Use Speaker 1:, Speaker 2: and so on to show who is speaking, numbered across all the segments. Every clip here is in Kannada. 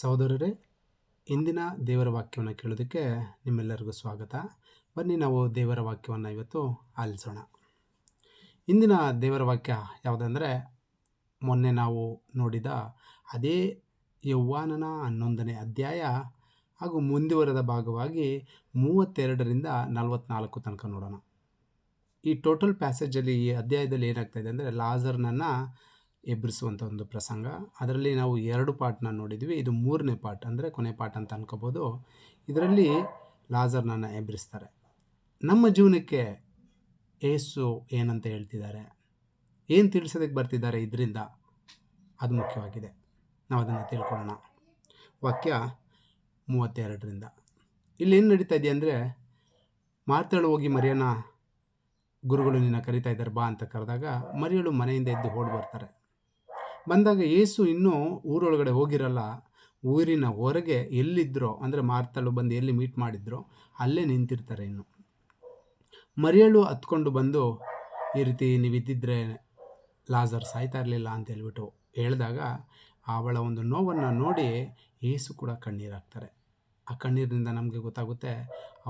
Speaker 1: ಸಹೋದರರೇ, ಇಂದಿನ ದೇವರ ವಾಕ್ಯವನ್ನು ಕೇಳೋದಕ್ಕೆ ನಿಮ್ಮೆಲ್ಲರಿಗೂ ಸ್ವಾಗತ. ಬನ್ನಿ ನಾವು ದೇವರ ವಾಕ್ಯವನ್ನು ಇವತ್ತು ಆಲಿಸೋಣ. ಇಂದಿನ ದೇವರ ವಾಕ್ಯ ಯಾವುದಂದರೆ, ಮೊನ್ನೆ ನಾವು ನೋಡಿದ ಅದೇ ಯೌವಾನನ ಹನ್ನೊಂದನೇ ಅಧ್ಯಾಯ ಹಾಗೂ ಮುಂದುವರೆದ ಭಾಗವಾಗಿ ಮೂವತ್ತೆರಡರಿಂದ ನಲವತ್ತ್ನಾಲ್ಕು ತನಕ ನೋಡೋಣ. ಈ ಟೋಟಲ್ ಪ್ಯಾಸೇಜಲ್ಲಿ ಈ ಅಧ್ಯಾಯದಲ್ಲಿ ಏನಾಗ್ತಾಯಿದೆ ಅಂದರೆ, ಲಾಜರ್ನನ್ನು ಎಬ್ಬರಿಸುವಂಥ ಒಂದು ಪ್ರಸಂಗ. ಅದರಲ್ಲಿ ನಾವು ಎರಡು ಪಾರ್ಟ್ನ ನೋಡಿದ್ವಿ. ಇದು ಮೂರನೇ ಪಾರ್ಟ್ ಅಂದರೆ ಕೊನೆ ಪಾರ್ಟ್ ಅಂತ ಅನ್ಕೋಬೋದು. ಇದರಲ್ಲಿ ಲಾಜರ್ನನ್ನು ಎಬ್ಬರಿಸ್ತಾರೆ. ನಮ್ಮ ಜೀವನಕ್ಕೆ ಏಸು ಏನಂತ ಹೇಳ್ತಿದ್ದಾರೆ? ಏನು ತಿಳಿಸೋದಕ್ಕೆ ಬರ್ತಿದ್ದಾರೆ ಇದರಿಂದ? ಅದು ಮುಖ್ಯವಾಗಿದೆ. ನಾವು ಅದನ್ನು ತಿಳ್ಕೊಳ್ಳೋಣ. ವಾಕ್ಯ ಮೂವತ್ತೆರಡರಿಂದ. ಇಲ್ಲಿ ಏನು ನಡೀತಾ ಇದೆಯಾ ಅಂದರೆ ಮಾತಾಳು ಹೋಗಿ ಮರಿಯನ ಗುರುಗಳು ನಿನ್ನ ಕರಿತಾ ಇದ್ದಾರೆ ಬಾ ಅಂತ ಕರೆದಾಗ ಮರಿಯಳು ಮನೆಯಿಂದ ಎದ್ದು ಓಡಿ ಬರ್ತಾರೆ. ಬಂದಾಗ ಏಸು ಇನ್ನೂ ಊರೊಳಗಡೆ ಹೋಗಿರಲ್ಲ. ಊರಿನ ಹೊರಗೆ ಎಲ್ಲಿದ್ದರೋ ಅಂದರೆ ಮಾರ್ತಳು ಬಂದು ಎಲ್ಲಿ ಮೀಟ್ ಮಾಡಿದ್ರೋ, ಅಲ್ಲೇ ನಿಂತಿರ್ತಾರೆ ಇನ್ನು. ಮರಿಯಳು ಹತ್ಕೊಂಡು ಬಂದು, ಈ ರೀತಿ ನೀವು ಇದ್ದಿದ್ರೆ ಲಾಜರ್ ಸಾಯ್ತಾ ಇರಲಿಲ್ಲ ಅಂತ ಹೇಳ್ಬಿಟ್ಟು ಹೇಳಿದಾಗ, ಅವಳ ಒಂದು ನೋವನ್ನು ನೋಡಿ ಏಸು ಕೂಡ ಕಣ್ಣೀರಾಗ್ತಾರೆ ಆ ಕಣ್ಣೀರಿನಿಂದ ನಮಗೆ ಗೊತ್ತಾಗುತ್ತೆ,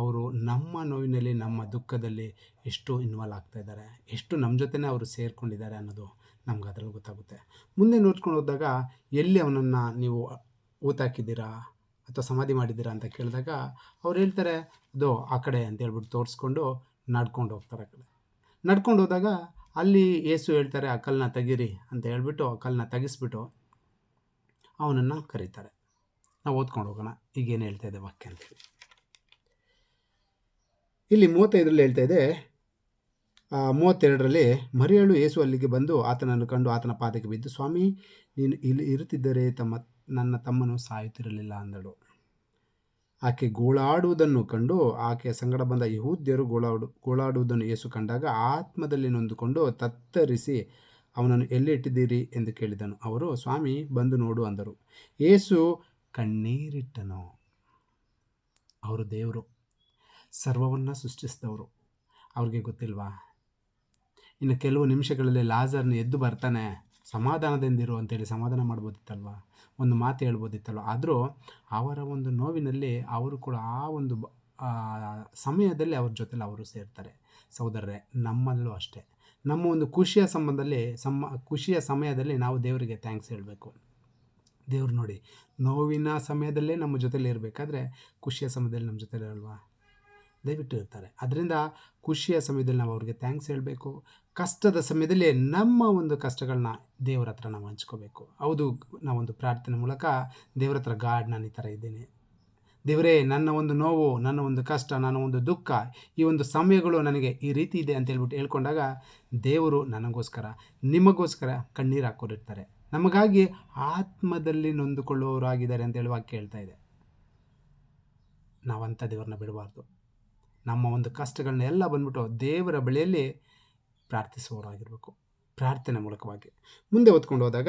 Speaker 1: ಅವರು ನಮ್ಮ ನೋವಿನಲ್ಲಿ, ನಮ್ಮ ದುಃಖದಲ್ಲಿ ಎಷ್ಟು ಇನ್ವಾಲ್ವ್ ಆಗ್ತಾ ಇದ್ದಾರೆ, ಎಷ್ಟು ನಮ್ಮ ಜೊತೆನೇ ಅವರು ಸೇರಿಕೊಂಡಿದ್ದಾರೆ ಅನ್ನೋದು. ನಮ್ಗೆ ಅದರಲ್ಲಿ ಗೊತ್ತಾಗುತ್ತೆ. ಮುಂದೆ ನೋಡ್ಕೊಂಡು ಹೋದಾಗ ಎಲ್ಲಿ ಅವನನ್ನು ನೀವು ಊತಾಕಿದ್ದೀರಾ ಅಥವಾ ಸಮಾಧಿ ಮಾಡಿದ್ದೀರಾ ಅಂತ ಕೇಳಿದಾಗ ಅವ್ರು ಹೇಳ್ತಾರೆ ಅದು ಆ ಕಡೆ ಅಂತ ಹೇಳ್ಬಿಟ್ಟು ತೋರಿಸ್ಕೊಂಡು ನಡ್ಕೊಂಡು ಹೋಗ್ತಾರೆ ಆ ಕಡೆ. ನಡ್ಕೊಂಡು ಹೋದಾಗ ಅಲ್ಲಿ ಏಸು ಹೇಳ್ತಾರೆ, ಆ ಕಲ್ಲನ್ನ ತೆಗೀರಿ ಅಂತ ಹೇಳ್ಬಿಟ್ಟು ಆ ಕಲ್ಲನ್ನ ತೆಗೆಸ್ಬಿಟ್ಟು ಅವನನ್ನು ಕರೀತಾರೆ. ನಾವು ಓದ್ಕೊಂಡು ಹೋಗೋಣ. ಈಗೇನು ಹೇಳ್ತಾ ಇದೆ ವಾಕ್ಯ ಅಂತೇಳಿ ಇಲ್ಲಿ ಮೂವತ್ತೈದರಲ್ಲಿ ಹೇಳ್ತಾ ಇದೆ ಮೂವತ್ತೆರಡರಲ್ಲಿ ಮರಿಯಳು ಏಸು ಅಲ್ಲಿಗೆ ಬಂದು ಆತನನ್ನು ಕಂಡು ಆತನ ಪಾದಕ್ಕೆ ಬಿದ್ದು, ಸ್ವಾಮಿ, ನೀನು ಇಲ್ಲಿ ಇರುತ್ತಿದ್ದರೆ ತಮ್ಮ, ನನ್ನ ತಮ್ಮನು ಸಾಯುತ್ತಿರಲಿಲ್ಲ ಅಂದಳು. ಆಕೆ ಗೋಳಾಡುವುದನ್ನು ಕಂಡು, ಆಕೆಯ ಸಂಗಡ ಬಂದ ಯಹೂದ್ಯರು ಗೋಳಾಡು, ಗೋಳಾಡುವುದನ್ನು ಯೇಸು ಕಂಡಾಗ ಆತ್ಮದಲ್ಲಿ ನೊಂದುಕೊಂಡು ತತ್ತರಿಸಿ, ಅವನನ್ನು ಎಲ್ಲಿ ಇಟ್ಟಿದ್ದೀರಿ ಎಂದು ಕೇಳಿದನು. ಅವರು, ಸ್ವಾಮಿ, ಬಂದು ನೋಡು ಅಂದರು. ಯೇಸು ಕಣ್ಣೀರಿಟ್ಟನು. ಅವರು ದೇವರು, ಸರ್ವವನ್ನು ಸೃಷ್ಟಿಸಿದವರು. ಅವ್ರಿಗೆ ಗೊತ್ತಿಲ್ವಾ? ಇನ್ನು ಕೆಲವು ನಿಮಿಷಗಳಲ್ಲಿ ಲಾಜರ್ನ ಎದ್ದು ಬರ್ತಾನೆ, ಸಮಾಧಾನದಿಂದಿರು ಅಂತೇಳಿ ಸಮಾಧಾನ ಮಾಡ್ಬೋದಿತ್ತಲ್ವ? ಒಂದು ಮಾತು ಹೇಳ್ಬೋದಿತ್ತಲ್ವ? ಆದರೂ ಅವರ ಒಂದು ನೋವಿನಲ್ಲಿ ಅವರು ಕೂಡ ಆ ಒಂದು ಸಮಯದಲ್ಲಿ ಅವ್ರ ಜೊತೆಲಿ ಅವರು ಸೇರ್ತಾರೆ. ಸಹೋದರರೇ, ನಮ್ಮಲ್ಲೂ ಅಷ್ಟೇ. ನಮ್ಮ ಒಂದು ಖುಷಿಯ ಸಂಬಂಧದಲ್ಲಿ, ಸಮ, ಖುಷಿಯ ಸಮಯದಲ್ಲಿ ನಾವು ದೇವರಿಗೆ ಥ್ಯಾಂಕ್ಸ್ ಹೇಳಬೇಕು. ದೇವ್ರು ನೋಡಿ, ನೋವಿನ ಸಮಯದಲ್ಲೇ ನಮ್ಮ ಜೊತೆಲಿ ಇರಬೇಕಾದ್ರೆ ಖುಷಿಯ ಸಮಯದಲ್ಲಿ ನಮ್ಮ ಜೊತೆಲಿ ಅಲ್ವಾ ದಯವಿಟ್ಟು ಇರ್ತಾರೆ. ಅದರಿಂದ ಖುಷಿಯ ಸಮಯದಲ್ಲಿ ನಾವು ಅವ್ರಿಗೆ ಥ್ಯಾಂಕ್ಸ್ ಹೇಳಬೇಕು. ಕಷ್ಟದ ಸಮಯದಲ್ಲಿ ನಮ್ಮ ಒಂದು ಕಷ್ಟಗಳನ್ನ ದೇವರ ಹತ್ರ ನಾವು ಹಂಚ್ಕೋಬೇಕು. ಹೌದು ನಾವೊಂದು ಪ್ರಾರ್ಥನೆ ಮೂಲಕ ದೇವರ ಹತ್ರ ಗಾಡ್ ನಾನು ಈ ಥರ ಇದ್ದೇನೆ. ದೇವರೇ, ನನ್ನ ಒಂದು ನೋವು, ನನ್ನ ಒಂದು ಕಷ್ಟ, ನನ್ನ ಒಂದು ದುಃಖ, ಈ ಒಂದು ಸಮಯಗಳು ನನಗೆ ಈ ರೀತಿ ಇದೆ ಅಂತ ಹೇಳ್ಬಿಟ್ಟು ಹೇಳ್ಕೊಂಡಾಗ ದೇವರು ನನಗೋಸ್ಕರ, ನಿಮಗೋಸ್ಕರ ಕಣ್ಣೀರು ಹಾಕೋರಿರ್ತಾರೆ ನಮಗಾಗಿ ಆತ್ಮದಲ್ಲಿ ನೊಂದುಕೊಳ್ಳುವವರಾಗಿದ್ದಾರೆ ಅಂತ ಹೇಳುವಾಗ ಕೇಳ್ತಾ ಇದೆ. ನಾವಂಥ ದೇವ್ರನ್ನ ಬಿಡಬಾರ್ದು. ನಮ್ಮ ಒಂದು ಕಷ್ಟಗಳನ್ನೆಲ್ಲ ಬಂದ್ಬಿಟ್ಟು ದೇವರ ಬಳಿಯಲ್ಲಿ ಪ್ರಾರ್ಥಿಸುವವರಾಗಿರಬೇಕು. ಪ್ರಾರ್ಥನೆ ಮೂಲಕವಾಗಿ. ಮುಂದೆ ಹೊತ್ಕೊಂಡು ಹೋದಾಗ,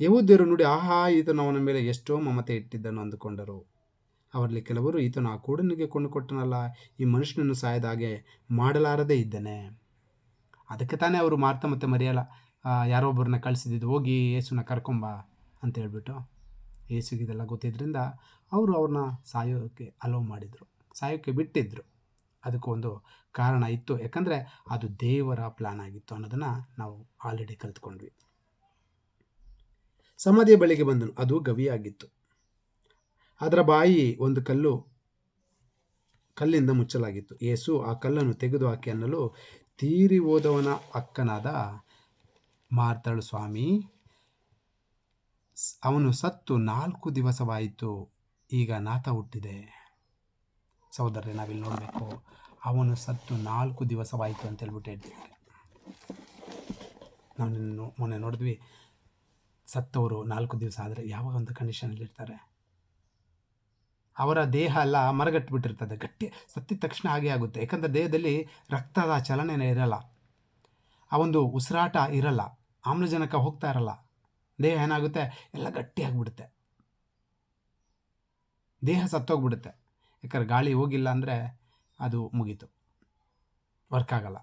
Speaker 1: ಯಹೂದ್ಯರು ನೋಡಿ, ಆಹಾ, ಈತನು ಅವನ ಮೇಲೆ ಎಷ್ಟೋ ಮಮತೆ ಇಟ್ಟಿದ್ದನು ಅಂದುಕೊಂಡರು. ಅವರಲ್ಲಿ ಕೆಲವರು, ಈತನು ಆ ಕೂಡನಿಗೆ ಕೊಂಡು ಕೊಟ್ಟನಲ್ಲ, ಈ ಮನುಷ್ಯನನ್ನು ಸಾಯದ ಹಾಗೆ ಮಾಡಲಾರದೇ ಇದ್ದಾನೆ. ಅದಕ್ಕೆ ತಾನೇ ಅವರು ಮಾರ್ತ ಮತ್ತು ಮರೆಯಲ್ಲ ಯಾರೊಬ್ಬರನ್ನ ಕಳಿಸಿದ್ದು, ಹೋಗಿ ಯೇಸುನ ಕರ್ಕೊಂಬ, ಅಂತ ಹೇಳ್ಬಿಟ್ಟು ಯೇಸುಗಿದೆಲ್ಲ ಗೊತ್ತಿದ್ದರಿಂದ, ಅವರು ಅವ್ರನ್ನ ಸಾಯೋಕ್ಕೆ ಅಲೋ ಮಾಡಿದರು. ಸಾಯೋಕ್ಕೆ ಬಿಟ್ಟಿದ್ದರು ಅದಕ್ಕೆ ಒಂದು ಕಾರಣ ಇತ್ತು. ಯಾಕಂದರೆ ಅದು ದೇವರ ಪ್ಲಾನ್ ಆಗಿತ್ತು ಅನ್ನೋದನ್ನು ನಾವು ಆಲ್ರೆಡಿ ಕಲ್ತ್ಕೊಂಡ್ವಿ. ಸಮಾಧಿಯ ಬಳಿಗೆ ಬಂದನು. ಅದು ಗವಿಯಾಗಿತ್ತು. ಅದರ ಬಾಯಿ ಒಂದು ಕಲ್ಲು ಕಲ್ಲಿಂದ ಮುಚ್ಚಲಾಗಿತ್ತು. ಯೇಸು ಆ ಕಲ್ಲನ್ನು ತೆಗೆದು ಹಾಕಿ ಅನ್ನಲು ತೀರಿ ಹೋದವನ ಅಕ್ಕನಾದ ಮಾರ್ತಳು ಸ್ವಾಮಿ ಅವನು ಸತ್ತು ನಾಲ್ಕು ದಿವಸವಾಯಿತು. ಈಗ ನಾಥ ಹುಟ್ಟಿದೆ. ಸಹೋದರರೇ, ನಾವಿಲ್ಲಿ ನೋಡಬೇಕು. ಅವನು ಸತ್ತು ನಾಲ್ಕು ದಿವಸವಾಯಿತು ಅಂತ ಹೇಳ್ಬಿಟ್ಟು ಹೇಳ್ತಿದ್ದಾರೆ. ನಾವು ನಿನ್ನ ಮೊನ್ನೆ ನೋಡಿದ್ವಿ, ಸತ್ತವರು ನಾಲ್ಕು ದಿವಸ ಆದರೆ ಯಾವಾಗ ಒಂದು ಕಂಡೀಷನಲ್ಲಿ ಇರ್ತಾರೆ. ಅವರ ದೇಹ ಎಲ್ಲ ಮರಗಟ್ಟಿಬಿಟ್ಟಿರ್ತದೆ ಗಟ್ಟಿ ಸತ್ತಿದ ತಕ್ಷಣ ಹಾಗೆ ಆಗುತ್ತೆ. ಯಾಕಂದರೆ ದೇಹದಲ್ಲಿ ರಕ್ತದ ಚಲನೆ ಇರಲ್ಲ. ಆ ಒಂದು ಉಸಿರಾಟ ಇರಲ್ಲ, ಆಮ್ಲಜನಕ ಹೋಗ್ತಾ ಇರಲ್ಲ. ದೇಹ ಏನಾಗುತ್ತೆ? ಎಲ್ಲ ಗಟ್ಟಿಯಾಗಿಬಿಡುತ್ತೆ ದೇಹ ಸತ್ತೋಗ್ಬಿಡುತ್ತೆ. ಯಾಕಂದ್ರೆ ಗಾಳಿ ಹೋಗಿಲ್ಲ ಅಂದರೆ ಅದು ಮುಗೀತು. ವರ್ಕ್ ಆಗಲ್ಲ.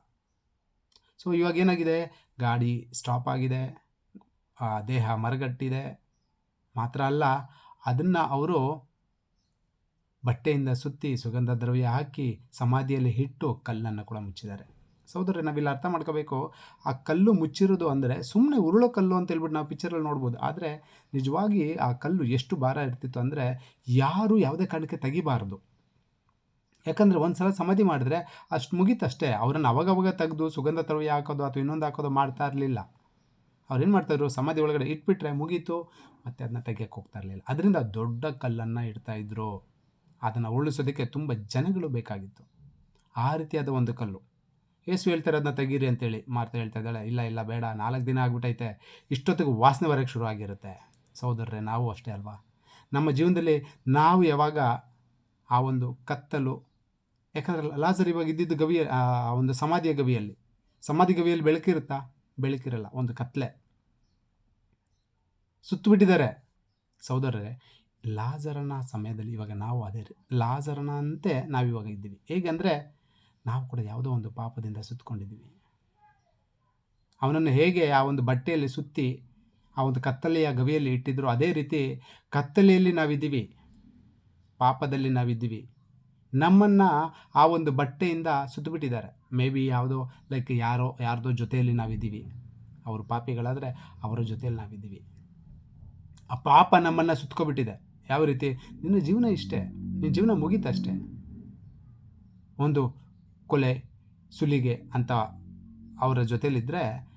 Speaker 1: ಸೊ ಇವಾಗ ಏನಾಗಿದೆ? ಗಾಡಿ ಸ್ಟಾಪ್ ಆಗಿದೆ. ದೇಹ ಮರಗಟ್ಟಿದೆ. ಮಾತ್ರ ಅಲ್ಲ, ಅದನ್ನು ಅವರು ಬಟ್ಟೆಯಿಂದ ಸುತ್ತಿ ಸುಗಂಧ ದ್ರವ್ಯ ಹಾಕಿ ಸಮಾಧಿಯಲ್ಲಿ ಇಟ್ಟು ಕಲ್ಲನ್ನು ಕೂಡ ಮುಚ್ಚಿದ್ದಾರೆ. ಸಹೋದರ ನಾವಿಲ್ಲಿ ಅರ್ಥ ಮಾಡ್ಕೋಬೇಕು. ಆ ಕಲ್ಲು ಮುಚ್ಚಿರೋದು ಅಂದರೆ ಸುಮ್ಮನೆ ಉರುಳೋ ಕಲ್ಲು ಅಂತ ಹೇಳ್ಬಿಟ್ಟು ನಾವು ಪಿಕ್ಚರಲ್ಲಿ ನೋಡ್ಬೋದು. ಆದರೆ ನಿಜವಾಗಿ ಆ ಕಲ್ಲು ಎಷ್ಟು ಭಾರ ಇರ್ತಿತ್ತು ಅಂದರೆ ಯಾರು ಯಾವುದೇ ಕಾರಣಕ್ಕೆ ತೆಗಿಬಾರ್ದು. ಯಾಕಂದರೆ ಒಂದು ಸಲ ಸಮಾಧಿ ಮಾಡಿದ್ರೆ ಅಷ್ಟು ಮುಗೀತಷ್ಟೇ. ಅವರನ್ನು ಅವಾಗವಾಗ ತೆಗೆದು ಸುಗಂಧ ತರವಿ ಹಾಕೋದು ಅಥವಾ ಇನ್ನೊಂದು ಹಾಕೋದು ಮಾಡ್ತಾ ಇರಲಿಲ್ಲ. ಅವ್ರು ಏನು ಮಾಡ್ತಾಯಿದ್ರು ಸಮಾಧಿ ಒಳಗಡೆ ಇಟ್ಬಿಟ್ರೆ ಮುಗೀತು, ಮತ್ತು ಅದನ್ನ ತೆಗಿಯಕ್ಕೆ ಹೋಗ್ತಾ ಇರಲಿಲ್ಲ. ಅದರಿಂದ ದೊಡ್ಡ ಕಲ್ಲನ್ನು ಇಡ್ತಾಯಿದ್ರು ಅದನ್ನು ಉರುಳಿಸೋದಕ್ಕೆ ತುಂಬ ಜನಗಳು ಬೇಕಾಗಿತ್ತು. ಆ ರೀತಿಯಾದ ಒಂದು ಕಲ್ಲು. ಏಸು ಹೇಳ್ತಾರೆ ಅದನ್ನ ತೆಗೀರಿ ಅಂತೇಳಿ. ಮಾರ್ತಾ ಹೇಳ್ತಾ ಇದ್ದಾಳೆ, ಇಲ್ಲ ಇಲ್ಲ, ಬೇಡ, ನಾಲ್ಕು ದಿನ ಆಗ್ಬಿಟ್ಟೈತೆ ಇಷ್ಟೊತ್ತಿಗೆ ವಾಸನೆ ಬರೋಕ್ಕೆ ಶುರು ಆಗಿರುತ್ತೆ. ಸಹೋದರರೇ, ನಾವು ಅಷ್ಟೇ ಅಲ್ವಾ? ನಮ್ಮ ಜೀವನದಲ್ಲಿ ನಾವು ಯಾವಾಗ ಆ ಒಂದು ಕತ್ತಲು ಯಾಕಂದರೆ ಲಾಸರ್ ಇವಾಗ ಇದ್ದಿದ್ದು ಗವಿಯ, ಆ ಒಂದು ಸಮಾಧಿಯ ಗವಿಯಲ್ಲಿ. ಸಮಾಧಿ ಗವಿಯಲ್ಲಿ ಬೆಳಕಿರುತ್ತಾ ಬೆಳಕಿರಲ್ಲ ಒಂದು ಕತ್ಲೆ. ಸುತ್ತಬಿಟ್ಟಿದ್ದಾರೆ ಸಹೋದರರೇ. ಲಾಜರನ ಸಮಯದಲ್ಲಿ ಇವಾಗ ನಾವು ಅದೇ ಲಾಜರನ ಅಂತೆ ನಾವಿವಾಗ ಇದ್ದೀವಿ. ಹೇಗೆಂದರೆ ನಾವು ಕೂಡ ಯಾವುದೋ ಒಂದು ಪಾಪದಿಂದ ಸುತ್ತಕೊಂಡಿದ್ದೀವಿ. ಅವನನ್ನು ಹೇಗೆ ಆ ಒಂದು ಬಟ್ಟೆಯಲ್ಲಿ ಸುತ್ತಿ, ಆ ಒಂದು ಕತ್ತಲೆಯ ಗವಿಯಲ್ಲಿ ಇಟ್ಟಿದ್ರು ಅದೇ ರೀತಿ ಕತ್ತಲೆಯಲ್ಲಿ ನಾವಿದ್ದೀವಿ. ಪಾಪದಲ್ಲಿ ನಾವಿದ್ದೀವಿ. ನಮ್ಮನ್ನು ಆ ಒಂದು ಬಟ್ಟೆಯಿಂದ ಸುತ್ತಬಿಟ್ಟಿದ್ದಾರೆ ಮೇ ಬಿ ಯಾವುದೋ ಲೈಕ್ ಯಾರೋ, ಯಾರ್ದೋ ಜೊತೆಯಲ್ಲಿ ನಾವಿದ್ದೀವಿ. ಅವರು ಪಾಪಿಗಳಾದರೆ ಅವರ ಜೊತೆಯಲ್ಲಿ ನಾವಿದ್ದೀವಿ. ಆ ಪಾಪ ನಮ್ಮನ್ನು ಸುತ್ಕೊಬಿಟ್ಟಿದೆ. ಯಾವ ರೀತಿ? ನಿನ್ನ ಜೀವನ ಇಷ್ಟೇ. ನಿನ್ನ ಜೀವನ ಮುಗೀತಷ್ಟೇ ಒಂದು ಕೊಲೆ, ಸುಲಿಗೆ ಅಂತ ಅವರ ಜೊತೆಯಲ್ಲಿದ್ದರೆ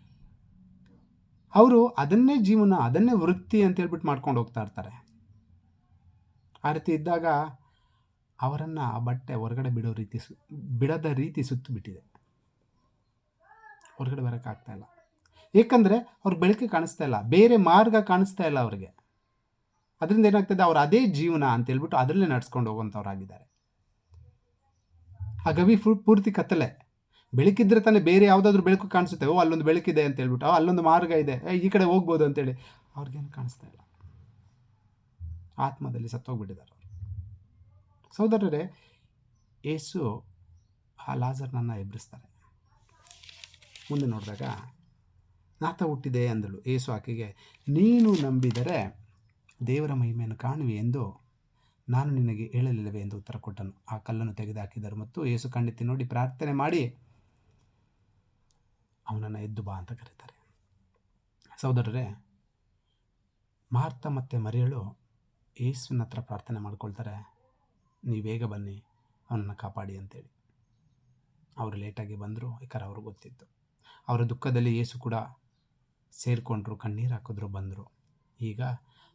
Speaker 1: ಅವರು ಅದನ್ನೇ ಜೀವನ, ಅದನ್ನೇ ವೃತ್ತಿ ಅಂತ ಹೇಳ್ಬಿಟ್ಟು ಮಾಡ್ಕೊಂಡು ಹೋಗ್ತಾ ಇರ್ತಾರೆ. ಆ ರೀತಿ ಇದ್ದಾಗ ಅವರನ್ನು ಆ ಬಟ್ಟೆ ಹೊರಗಡೆ ಬಿಡೋ ರೀತಿ ಸು, ಬಿಡದ ರೀತಿ ಸುತ್ತು ಬಿಟ್ಟಿದೆ. ಹೊರಗಡೆ ಬರೋಕ್ಕಾಗ್ತಾ ಇಲ್ಲ. ಏಕೆಂದರೆ ಅವ್ರಿಗೆ ಬೆಳಕು ಕಾಣಿಸ್ತಾ ಇಲ್ಲ. ಬೇರೆ ಮಾರ್ಗ ಕಾಣಿಸ್ತಾ ಇಲ್ಲ ಅವ್ರಿಗೆ. ಅದರಿಂದ ಏನಾಗ್ತದೆ? ಅವ್ರು ಅದೇ ಜೀವನ ಅಂತ ಹೇಳ್ಬಿಟ್ಟು ಅದರಲ್ಲೇ ನಡ್ಸ್ಕೊಂಡು ಹೋಗುವಂಥವ್ರಾಗಿದ್ದಾರೆ ಆ ಗವಿ ಫುಲ್, ಪೂರ್ತಿ ಕತ್ತಲೆ. ಬೆಳಕಿದ್ರೆ ತಾನೇ ಬೇರೆ ಯಾವುದಾದ್ರೂ ಬೆಳಕು ಕಾಣಿಸುತ್ತೆ. ಓ, ಅಲ್ಲೊಂದು ಬೆಳಕಿದೆ ಅಂತ ಹೇಳ್ಬಿಟ್ಟು ಅಲ್ಲೊಂದು ಮಾರ್ಗ ಇದೆ. ಈ ಕಡೆ ಹೋಗ್ಬೋದು ಅಂತೇಳಿ ಅವ್ರಿಗೇನು ಕಾಣಿಸ್ತಾ ಇಲ್ಲ. ಆತ್ಮದಲ್ಲಿ ಸತ್ತೋಗ್ಬಿಟ್ಟಿದ್ದಾರೆ. ಸಹೋದರರೇ, ಏಸು ಆ ಲಾಜರ್ನನ್ನು ಎಬ್ಬರಿಸ್ತಾರೆ ಮುಂದೆ ನೋಡಿದಾಗ, ನಾತ ಹುಟ್ಟಿದೆ ಅಂದಳು. ಏಸು ಆಕೆಗೆ, ನೀನು ನಂಬಿದರೆ ದೇವರ ಮಹಿಮೆಯನ್ನು ಕಾಣುವೆ ಎಂದು ನಾನು ನಿನಗೆ ಹೇಳಲಿಲ್ಲವೆ ಎಂದು ಉತ್ತರ ಕೊಟ್ಟನು. ಆ ಕಲ್ಲನ್ನು ತೆಗೆದುಹಾಕಿದರು ಮತ್ತು ಏಸು ಕಣ್ಣೆತ್ತಿ ನೋಡಿ ಪ್ರಾರ್ಥನೆ ಮಾಡಿ, ಅವನನ್ನು ಎದ್ದು ಬಾ ಅಂತ ಕರೀತಾರೆ. ಸಹೋದರರೇ, ಮಾರ್ತ ಮತ್ತು ಮರಿಯಳು ಏಸುವಿನ ಹತ್ರ ಪ್ರಾರ್ಥನೆ ಮಾಡ್ಕೊಳ್ತಾರೆ. ನೀವು ಬೇಗ ಬನ್ನಿ, ಅವನನ್ನು ಕಾಪಾಡಿ ಅಂತೇಳಿ. ಅವರು ಲೇಟಾಗಿ ಬಂದರು ಯಾಕಂದ್ರೆ ಅವ್ರಿಗೆ ಗೊತ್ತಿತ್ತು. ಅವರ ದುಃಖದಲ್ಲಿ ಏಸು ಕೂಡ ಸೇರಿಕೊಂಡ್ರು, ಕಣ್ಣೀರು ಹಾಕಿದ್ರು, ಬಂದರು. ಈಗ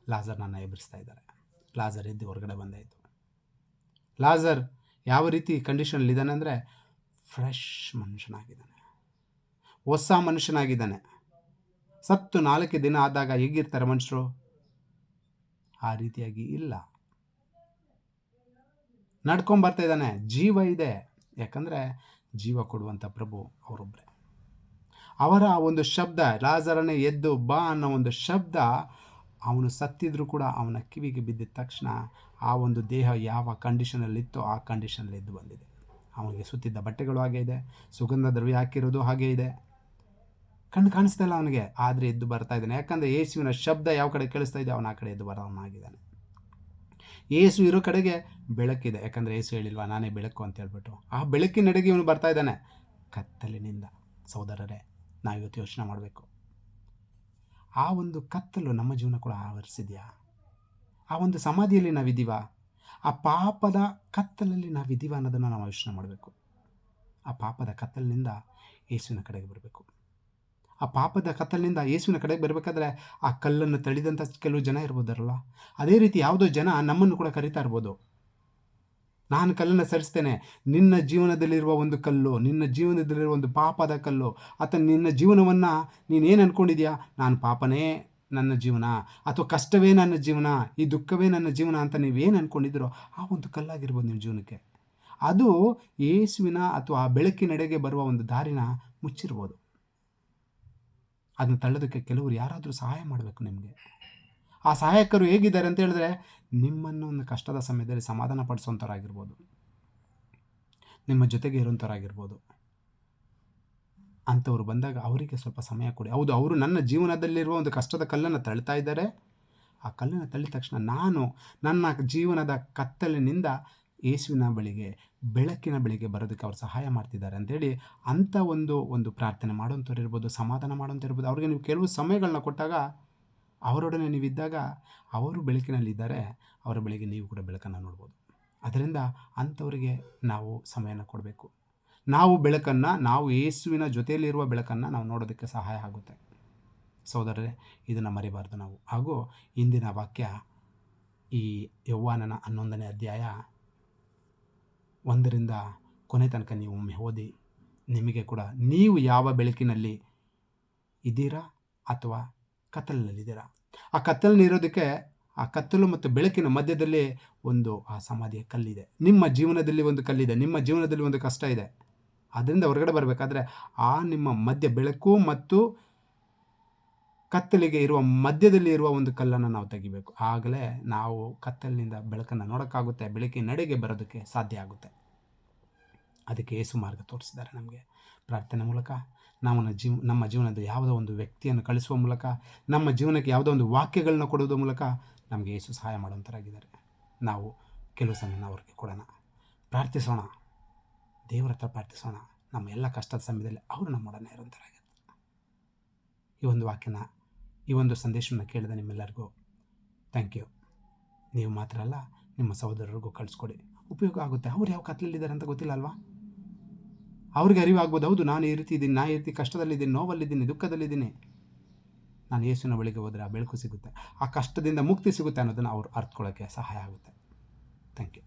Speaker 1: ಲಾಜರ್ನನ್ನು ಎದುರಿಸ್ತಾ ಇದ್ದಾರೆ. ಲಾಜರ್ ಎದ್ದು ಹೊರಗಡೆ ಬಂದಾಯಿತು. ಲಾಜರ್ ಯಾವ ರೀತಿ ಕಂಡೀಷನಲ್ಲಿ ಇದ್ದಾನೆ ಅಂದರೆ, ಫ್ರೆಶ್ ಮನುಷ್ಯನಾಗಿದ್ದಾನೆ. ಹೊಸ ಮನುಷ್ಯನಾಗಿದ್ದಾನೆ. ಸತ್ತು ನಾಲ್ಕು ದಿನ ಆದಾಗ ಹೇಗಿರ್ತಾರೆ ಮನುಷ್ಯರು? ಆ ರೀತಿಯಾಗಿ ಇಲ್ಲ. ನಡ್ಕೊಂಡ್ ಬರ್ತಾ ಇದ್ದಾನೆ. ಜೀವ ಇದೆ. ಯಾಕಂದರೆ ಜೀವ ಕೊಡುವಂಥ ಪ್ರಭು ಅವರೊಬ್ಬರೇ ಅವರ ಒಂದು ಶಬ್ದ ಲಾಜರನೆ ಎದ್ದು ಬಾ ಅನ್ನೋ ಒಂದು ಶಬ್ದ ಅವನು ಸತ್ತಿದ್ರೂ ಕೂಡ ಅವನ ಕಿವಿಗೆ ಬಿದ್ದಿದ ತಕ್ಷಣ ಆ ಒಂದು ದೇಹ ಯಾವ ಕಂಡೀಷನಲ್ಲಿತ್ತೋ ಆ ಕಂಡೀಷನಲ್ಲಿ ಎದ್ದು ಬಂದಿದೆ. ಅವನಿಗೆ ಸುತ್ತಿದ್ದ ಬಟ್ಟೆಗಳು ಹಾಗೆ ಇದೆ, ಸುಗಂಧ ದ್ರವ್ಯ ಹಾಕಿರೋದು ಹಾಗೆ ಇದೆ. ಕಣ್ಣು ಕಾಣಿಸ್ತಾ ಇಲ್ಲ ಅವನಿಗೆ. ಆದರೆ ಎದ್ದು ಬರ್ತಾ ಇದ್ದಾನೆ. ಯಾಕಂದರೆ ಯೇಸುವಿನ ಶಬ್ದ ಯಾವ ಕಡೆ ಕೇಳಿಸ್ತಾ ಇದೆ, ಅವನ ಆ ಕಡೆ ಎದ್ದು ಬರೋವನಾಗಿದ್ದಾನೆ. ಏಸು ಇರೋ ಕಡೆಗೆ ಬೆಳಕಿದೆ. ಯಾಕಂದರೆ ಏಸು ಹೇಳಿಲ್ವಾ, ನಾನೇ ಬೆಳಕು ಅಂತ ಹೇಳ್ಬಿಟ್ಟು. ಆ ಬೆಳಕಿನಡೆಗೆ ಇವನು ಬರ್ತಾ ಇದ್ದಾನೆ. ಕತ್ತಲಿನಿಂದ ಸಹೋದರರೇ ನಾವಿವತ್ತು ಯೋಚನೆ ಮಾಡಬೇಕು. ಆ ಒಂದು ಕತ್ತಲು ನಮ್ಮ ಜೀವನ ಕೂಡ ಆವರಿಸಿದೆಯಾ? ಆ ಒಂದು ಸಮಾಧಿಯಲ್ಲಿ ನಾವಿದ್ದೀವ? ಆ ಪಾಪದ ಕತ್ತಲಲ್ಲಿ ನಾವಿದ್ದೀವ ಅನ್ನೋದನ್ನು ನಾವು ಯೋಚನೆ ಮಾಡಬೇಕು. ಆ ಪಾಪದ ಕತ್ತಲಿನಿಂದ ಯೇಸುವಿನ ಕಡೆಗೆ ಬರಬೇಕು. ಆ ಪಾಪದ ಕತ್ತಲಿನಿಂದ ಯೇಸುವಿನ ಕಡೆಗೆ ಬರಬೇಕಾದ್ರೆ ಆ ಕಲ್ಲನ್ನು ತಳಿದಂಥ ಕೆಲವು ಜನ ಇರ್ಬೋದರಲ್ಲ ಅದೇ ರೀತಿ ಯಾವುದೋ ಜನ ನಮ್ಮನ್ನು ಕೂಡ ಕರಿತಾ ಇರ್ಬೋದು. ನಾನು ಕಲ್ಲನ್ನು ಸರಿಸ್ತೇನೆ. ನಿನ್ನ ಜೀವನದಲ್ಲಿರುವ ಒಂದು ಕಲ್ಲು, ನಿನ್ನ ಜೀವನದಲ್ಲಿರುವ ಒಂದು ಪಾಪದ ಕಲ್ಲು ಅಥವಾ ನಿನ್ನ ಜೀವನವನ್ನು ನೀನೇನು ಅಂದ್ಕೊಂಡಿದ್ಯಾ ನಾನು ಪಾಪನೇ ನನ್ನ ಜೀವನ, ಅಥವಾ ಕಷ್ಟವೇ ನನ್ನ ಜೀವನ, ಈ ದುಃಖವೇ ನನ್ನ ಜೀವನ ಅಂತ ನೀವೇನು ಅಂದ್ಕೊಂಡಿದ್ದೀರೋ ಆ ಒಂದು ಕಲ್ಲಾಗಿರ್ಬೋದು ನಿಮ್ಮ ಜೀವನಕ್ಕೆ. ಅದು ಯೇಸುವಿನ ಅಥವಾ ಆ ಬೆಳಕಿನೆಡೆಗೆ ಬರುವ ಒಂದು ದಾರಿನ ಮುಚ್ಚಿರ್ಬೋದು. ಅದನ್ನು ತಳ್ಳೋದಕ್ಕೆ ಕೆಲವರು ಯಾರಾದರೂ ಸಹಾಯ ಮಾಡಬೇಕು ನಿಮಗೆ. ಆ ಸಹಾಯಕರು ಹೇಗಿದ್ದಾರೆ ಅಂತ ಹೇಳಿದ್ರೆ ನಿಮ್ಮನ್ನು ಒಂದು ಕಷ್ಟದ ಸಮಯದಲ್ಲಿ ಸಮಾಧಾನ ಪಡಿಸೋಂಥವ್ರಾಗಿರ್ಬೋದು ನಿಮ್ಮ ಜೊತೆಗೆ ಇರುವಂಥವರಾಗಿರ್ಬೋದು ಅಂಥವ್ರು ಬಂದಾಗ ಅವರಿಗೆ ಸ್ವಲ್ಪ ಸಮಯ ಕೊಡಿ. ಹೌದು, ಅವರು ನನ್ನ ಜೀವನದಲ್ಲಿರುವ ಒಂದು ಕಷ್ಟದ ಕಲ್ಲನ್ನು ತಳ್ತಾ ಇದ್ದಾರೆ. ಆ ಕಲ್ಲನ್ನು ತಳ್ಳಿದ ತಕ್ಷಣ ನಾನು ನನ್ನ ಜೀವನದ ಕತ್ತಲಿನಿಂದ ಯೇಸುವಿನ ಬಳಿಗೆ, ಬೆಳಕಿನ ಬಳಿಗೆ ಬರೋದಕ್ಕೆ ಅವ್ರು ಸಹಾಯ ಮಾಡ್ತಿದ್ದಾರೆ ಅಂತೇಳಿ ಅಂಥ ಒಂದು ಒಂದು ಪ್ರಾರ್ಥನೆ ಮಾಡೋಂಥವ್ರು ಇರ್ಬೋದು, ಸಮಾಧಾನ ಇರ್ಬೋದು. ಅವ್ರಿಗೆ ನೀವು ಕೆಲವು ಸಮಯಗಳನ್ನ ಕೊಟ್ಟಾಗ ಅವರೊಡನೆ ನೀವಿದ್ದಾಗ ಅವರು ಬೆಳಕಿನಲ್ಲಿದ್ದಾರೆ, ಅವರ ಬೆಳಗ್ಗೆ ನೀವು ಕೂಡ ಬೆಳಕನ್ನು ನೋಡ್ಬೋದು. ಅದರಿಂದ ಅಂಥವರಿಗೆ ನಾವು ಸಮಯನ ಕೊಡಬೇಕು. ನಾವು ಬೆಳಕನ್ನು, ನಾವು ಯೇಸುವಿನ ಜೊತೆಯಲ್ಲಿರುವ ಬೆಳಕನ್ನು ನಾವು ನೋಡೋದಕ್ಕೆ ಸಹಾಯ ಆಗುತ್ತೆ. ಸೋದರರೇ ಇದನ್ನು ಮರಿಬಾರ್ದು ನಾವು. ಹಾಗೂ ಇಂದಿನ ವಾಕ್ಯ ಈ ಯೌವಾನನ ಹನ್ನೊಂದನೇ ಅಧ್ಯಾಯ ಒಂದರಿಂದ ಕೊನೆ ತನಕ ನೀವು ಒಮ್ಮೆ ಓದಿ ನಿಮಗೆ ಕೂಡ ನೀವು ಯಾವ ಬೆಳಕಿನಲ್ಲಿ ಇದ್ದೀರಾ ಅಥವಾ ಕತ್ತಲಿನಲ್ಲಿದ್ದೀರಾ? ಆ ಕತ್ತಲಿನಿರೋದಕ್ಕೆ ಆ ಕತ್ತಲು ಮತ್ತು ಬೆಳಕಿನ ಮಧ್ಯದಲ್ಲಿ ಒಂದು, ಆ ಸಮಾಧಿಯ ಕಲ್ಲಿದೆ. ನಿಮ್ಮ ಜೀವನದಲ್ಲಿ ಒಂದು ಕಲ್ಲಿದೆ. ನಿಮ್ಮ ಜೀವನದಲ್ಲಿ ಒಂದು ಕಷ್ಟ ಇದೆ. ಅದರಿಂದ ಹೊರಗಡೆ ಬರಬೇಕಾದ್ರೆ ಆ ನಿಮ್ಮ ಮಧ್ಯ ಬೆಳಕು ಮತ್ತು ಕತ್ತಲಿಗೆ ಇರುವ ಮಧ್ಯದಲ್ಲಿ ಇರುವ ಒಂದು ಕಲ್ಲನ್ನು ನಾವು ತೆಗಿಬೇಕು. ಆಗಲೇ ನಾವು ಕತ್ತಲಿನಿಂದ ಬೆಳಕನ್ನು ನೋಡೋಕ್ಕಾಗುತ್ತೆ, ಬೆಳಕಿನ ನಡೆಗೆ ಬರೋದಕ್ಕೆ ಸಾಧ್ಯ ಆಗುತ್ತೆ. ಅದಕ್ಕೆ ಏಸು ಮಾರ್ಗ ತೋರಿಸಿದ್ದಾರೆ ನಮಗೆ. ಪ್ರಾರ್ಥನೆ ಮೂಲಕ ನಾವು ಜೀವ, ನಮ್ಮ ಜೀವನದ ಯಾವುದೋ ಒಂದು ವ್ಯಕ್ತಿಯನ್ನು ಕಳಿಸುವ ಮೂಲಕ, ನಮ್ಮ ಜೀವನಕ್ಕೆ ಯಾವುದೋ ಒಂದು ವಾಕ್ಯಗಳನ್ನ ಕೊಡುವುದರ ಮೂಲಕ ನಮಗೆ ಏಸು ಸಹಾಯ ಮಾಡುವಂಥರಾಗಿದ್ದಾರೆ ನಾವು ಕೆಲವು ಸಮಯನ ಅವ್ರಿಗೆ ಕೊಡೋಣ. ಪ್ರಾರ್ಥಿಸೋಣ. ದೇವರ ಹತ್ರ ಪ್ರಾರ್ಥಿಸೋಣ. ನಮ್ಮ ಎಲ್ಲ ಕಷ್ಟದ ಸಮಯದಲ್ಲಿ ಅವರು ನಮ್ಮೊಡನೆ ಇರುವಂಥರಾಗಿದ್ದಾರೆ ಈ ಒಂದು ವಾಕ್ಯನ ಈ ಒಂದು ಸಂದೇಶವನ್ನು ಕೇಳಿದ ನಿಮ್ಮೆಲ್ಲರಿಗೂ ಥ್ಯಾಂಕ್ ಯು ನೀವು ಮಾತ್ರ ಅಲ್ಲ, ನಿಮ್ಮ ಸಹೋದರರಿಗೂ ಕಳಿಸ್ಕೊಡಿ. ಉಪಯೋಗ ಆಗುತ್ತೆ. ಅವ್ರು ಯಾವ ಕತ್ಲಲ್ಲಿದ್ದಾರೆ ಅಂತ ಗೊತ್ತಿಲ್ಲ ಅಲ್ವಾ? ಅವ್ರಿಗೆ ಅರಿವಾಗ್ಬೋದು. ಹೌದು, ನಾನು ಈ ರೀತಿ ಇದ್ದೀನಿ, ನಾ ಈ ರೀತಿ ಕಷ್ಟದಲ್ಲಿದ್ದೀನಿ, ನೋವಲ್ಲಿದ್ದೀನಿ, ದುಃಖದಲ್ಲಿದ್ದೀನಿ. ನಾನು ಯೇಸುವಿನ ಬಳಿಗೆ ಹೋದರೆ ಆ ಬೆಳಕು ಸಿಗುತ್ತೆ. ಆ ಕಷ್ಟದಿಂದ ಮುಕ್ತಿ ಸಿಗುತ್ತೆ ಅನ್ನೋದನ್ನು ಅವ್ರು ಅರ್ಥಕೊಳ್ಳೋಕ್ಕೆ ಸಹಾಯ ಆಗುತ್ತೆ. Thank you